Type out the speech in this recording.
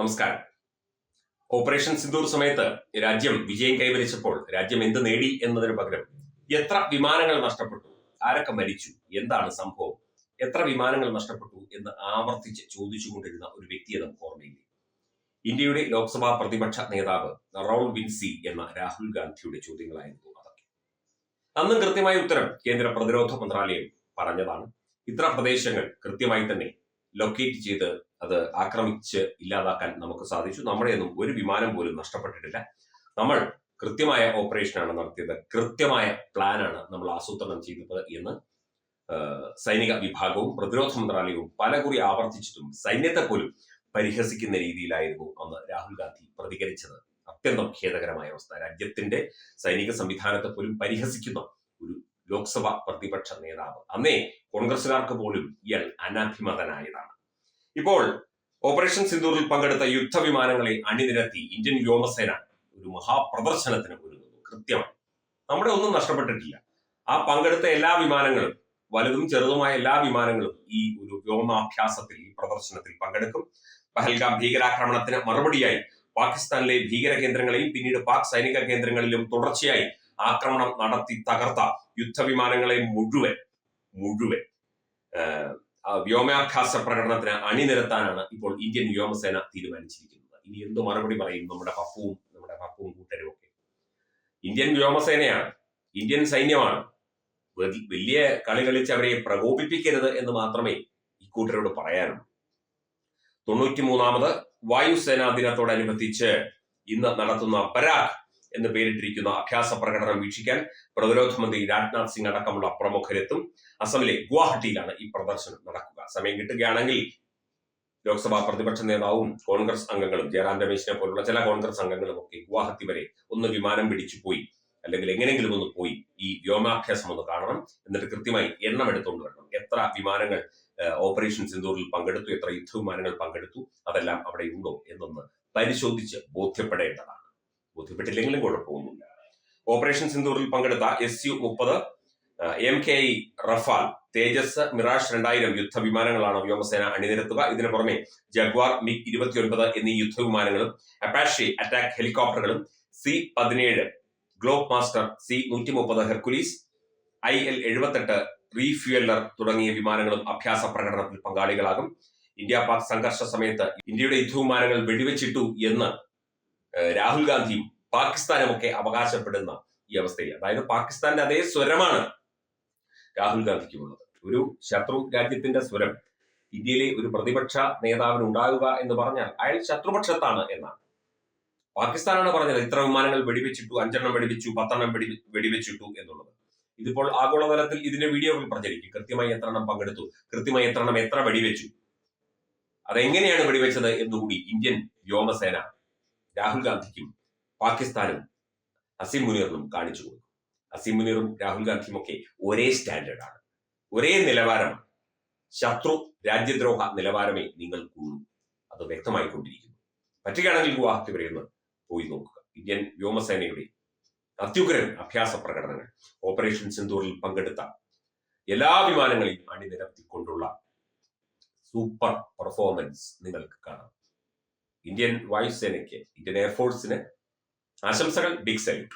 നമസ്കാരം. ഓപ്പറേഷൻ സിന്ദൂർ സമയത്ത് രാജ്യം വിജയം കൈവരിച്ചപ്പോൾ രാജ്യം എന്ത് നേടി എന്നതിന് പകരം എത്ര വിമാനങ്ങൾ നഷ്ടപ്പെട്ടു? ആരൊക്കെ മരിച്ചു? എന്താണ് സംഭവം? എത്ര വിമാനങ്ങൾ നഷ്ടപ്പെട്ടു എന്ന് ആവർത്തിച്ച് ചോദിച്ചുകൊണ്ടിരുന്ന ഒരു വ്യക്തിയെ നമുക്ക് ഓർമ്മയില്ലേ? ഇന്ത്യയുടെ ലോക്സഭാ പ്രതിപക്ഷ നേതാവ് റൗൾ വിൻസി എന്ന രാഹുൽ ഗാന്ധിയുടെ ചോദ്യങ്ങളായിരുന്നു അതൊക്കെ. അന്നും കൃത്യമായ ഉത്തരം കേന്ദ്ര പ്രതിരോധ മന്ത്രാലയം പറഞ്ഞതാണ്. ഇത്ര പ്രദേശങ്ങൾ കൃത്യമായി തന്നെ ലൊക്കേറ്റ് ചെയ്ത് അത് ആക്രമിച്ച് ഇല്ലാതാക്കാൻ നമുക്ക് സാധിച്ചു. നമ്മുടെ ഒന്നും ഒരു വിമാനം പോലും നഷ്ടപ്പെട്ടിട്ടില്ല. നമ്മൾ കൃത്യമായ ഓപ്പറേഷനാണ് നടത്തിയത്. കൃത്യമായ പ്ലാനാണ് നമ്മൾ ആസൂത്രണം ചെയ്തത് എന്ന് സൈനിക വിഭാഗവും പ്രതിരോധ മന്ത്രാലയവും പലകുറി ആവർത്തിച്ചിട്ടും സൈന്യത്തെ പോലും പരിഹസിക്കുന്ന രീതിയിലായിരുന്നു അന്ന് രാഹുൽ ഗാന്ധി പ്രതികരിച്ചത്. അത്യന്തം ഖേദകരമായ അവസ്ഥ. രാജ്യത്തിന്റെ സൈനിക സംവിധാനത്തെ പോലും പരിഹസിക്കുന്ന ഒരു ലോക്സഭ പ്രതിപക്ഷ നേതാവ്. അന്നേ കോൺഗ്രസുകാർക്ക് പോലും ഇയാൾ അനഭിമതനായതാണ്. ഇപ്പോൾ ഓപ്പറേഷൻ സിന്ദൂറിൽ പങ്കെടുത്ത യുദ്ധവിമാനങ്ങളെ അണിനിരത്തി ഇന്ത്യൻ വ്യോമസേന ഒരു മഹാപ്രദർശനത്തിന് ഒരുങ്ങുന്നു. കൃത്യമായി. നമ്മുടെ ഒന്നും നഷ്ടപ്പെട്ടിട്ടില്ല. ആ പങ്കെടുത്ത എല്ലാ വിമാനങ്ങളും വലുതും ചെറുതുമായ എല്ലാ വിമാനങ്ങളും ഈ ഒരു വ്യോമാഭ്യാസത്തിൽ ഈ പ്രദർശനത്തിൽ പങ്കെടുക്കും. പഹൽഗാം ഭീകരാക്രമണത്തിന് മറുപടിയായി പാകിസ്ഥാനിലെ ഭീകര കേന്ദ്രങ്ങളെയും പിന്നീട് പാക് സൈനിക കേന്ദ്രങ്ങളിലും തുടർച്ചയായി ആക്രമണം നടത്തി തകർത്ത യുദ്ധവിമാനങ്ങളെ മുഴുവൻ മുഴുവൻ വ്യോമാഭ്യാസ പ്രകടനത്തിന് അണിനിരത്താനാണ് ഇപ്പോൾ ഇന്ത്യൻ വ്യോമസേന തീരുമാനിച്ചിരിക്കുന്നത്. ഇനി എന്ത് മറുപടി പറയും നമ്മുടെ പപ്പുവും നമ്മുടെ പപ്പുവും കൂട്ടരും ഒക്കെ? ഇന്ത്യൻ വ്യോമസേനയാണ് ഇന്ത്യൻ സൈന്യമാണ്. വലിയ കളി കളിച്ച് അവരെ പ്രകോപിപ്പിക്കരുത് എന്ന് മാത്രമേ ഇക്കൂട്ടരോട് പറയാനുള്ളൂ. തൊണ്ണൂറ്റി മൂന്നാമത് വായുസേനാ ദിനത്തോടനുബന്ധിച്ച് ഇന്ന് നടത്തുന്ന പരാഗ് എന്ന് പേരിട്ടിരിക്കുന്ന അഭ്യാസ പ്രകടനം വീക്ഷിക്കാൻ പ്രതിരോധ മന്ത്രി രാജ്നാഥ് സിംഗ് അടക്കമുള്ള പ്രമുഖരെത്തും അസമിലെ ഗുവാഹട്ടിയിലാണ് ഈ പ്രദർശനം നടക്കുക. സമയം കിട്ടുകയാണെങ്കിൽ ലോക്സഭാ പ്രതിപക്ഷ നേതാവും കോൺഗ്രസ് അംഗങ്ങളും ജയറാം രമേശിനെ പോലുള്ള ചില കോൺഗ്രസ് അംഗങ്ങളും ഒക്കെ ഗുവാഹത്തി വരെ ഒന്ന് വിമാനം പിടിച്ചു പോയി. അല്ലെങ്കിൽ എങ്ങനെയെങ്കിലും ഒന്ന് പോയി ഈ വ്യോമാഭ്യാസം ഒന്ന് കാണണം. എന്നിട്ട് കൃത്യമായി എണ്ണം എടുത്തുകൊണ്ട് വരണം. എത്ര വിമാനങ്ങൾ ഓപ്പറേഷൻ സിന്ദൂറിൽ പങ്കെടുത്തു എത്ര യുദ്ധവിമാനങ്ങൾ പങ്കെടുത്തു അതെല്ലാം അവിടെ ഉണ്ടോ എന്നൊന്ന് പരിശോധിച്ച് ബോധ്യപ്പെടേണ്ടതാണ്. ബോധ്യപ്പെട്ടില്ലെങ്കിലും കുഴപ്പമൊന്നുമില്ല. ഓപ്പറേഷൻ സിന്ദൂറിൽ പങ്കെടുത്ത എസ് യു മുപ്പത് M K I Rafale Tejas Mirage രണ്ടായിരം യുദ്ധവിമാനങ്ങളാണ് വ്യോമസേന അണിനിരത്തുക. ഇതിനു പുറമെ ജഗ്വാർ മിഗ് ഇരുപത്തിയൊൻപത് എന്നീ യുദ്ധവിമാനങ്ങളും അപ്പാഷി അറ്റാക്ക് ഹെലികോപ്റ്ററുകളും സി പതിനേഴ് ഗ്ലോബ് മാസ്റ്റർ സി നൂറ്റി മുപ്പത് ഹെർക്കുലീസ് ഐ എൽ എഴുപത്തെട്ട് റീഫ്യൂലർ തുടങ്ങിയ വിമാനങ്ങളും അഭ്യാസ പ്രകടനത്തിൽ പങ്കാളികളാകും. ഇന്ത്യ പാക് സംഘർഷ സമയത്ത് ഇന്ത്യയുടെ യുദ്ധവിമാനങ്ങൾ വെടിവെച്ചിട്ടു എന്ന് രാഹുൽ ഗാന്ധിയും പാകിസ്ഥാനും ഒക്കെ അവകാശപ്പെടുന്ന ഈ അവസ്ഥയിൽ. അതായത് പാകിസ്ഥാന്റെ അതേ സ്വരമാണ് രാഹുൽ ഗാന്ധിക്കുമുള്ളത്. ഒരു ശത്രു രാജ്യത്തിന്റെ സ്വരം ഇന്ത്യയിലെ ഒരു പ്രതിപക്ഷ നേതാവിന് ഉണ്ടാകുക എന്ന് പറഞ്ഞാൽ അയാൾ ശത്രുപക്ഷത്താണ് എന്നാണ്. പാകിസ്ഥാനാണ് പറഞ്ഞത് ഇത്ര വിമാനങ്ങൾ വെടിവെച്ചിട്ടു അഞ്ചെണ്ണം വെടിവെച്ചു പത്തെണ്ണം വെടി വെടിവെച്ചിട്ടു എന്നുള്ളത്. ഇതിപ്പോൾ ആഗോളതലത്തിൽ ഇതിന്റെ വീഡിയോകൾ പ്രചരിക്കും. കൃത്യമായി എത്ര എണ്ണം പങ്കെടുത്തു കൃത്യമായി എത്ര എണ്ണം എത്ര വെടിവെച്ചു. അതെങ്ങനെയാണ് വെടിവെച്ചത് എന്നുകൂടി ഇന്ത്യൻ വ്യോമസേന രാഹുൽ ഗാന്ധിക്കും പാകിസ്ഥാനും അസീം മുനീറിനും കാണിച്ചു കൊടുക്കും. അസീം മുനീറും രാഹുൽ ഗാന്ധിയും ഒക്കെ ഒരേ സ്റ്റാൻഡേർഡാണ് ഒരേ നിലവാരമാണ് ശത്രു രാജ്യദ്രോഹ നിലവാരമേ നിങ്ങൾ നിങ്ങൾക്കുള്ളൂ അത് വ്യക്തമായിക്കൊണ്ടിരിക്കുന്നു പറ്റുകയാണെങ്കിൽ ഗുവാഹത്തി വരെ ഒന്ന് പോയി നോക്കുക. ഇന്ത്യൻ വ്യോമസേനയുടെ അത്യുഗ്രൻ അഭ്യാസ പ്രകടനങ്ങൾ ഓപ്പറേഷൻ സിന്ദൂറിൽ പങ്കെടുത്ത എല്ലാ വിമാനങ്ങളെയും അണിനിരത്തിക്കൊണ്ടുള്ള സൂപ്പർ പെർഫോമൻസ് നിങ്ങൾക്ക് കാണാം. ഇന്ത്യൻ വായുസേനയ്ക്ക് ഇന്ത്യൻ എയർഫോഴ്സിന് ആശംസകൾ ബിഗ് സല്യൂട്ട്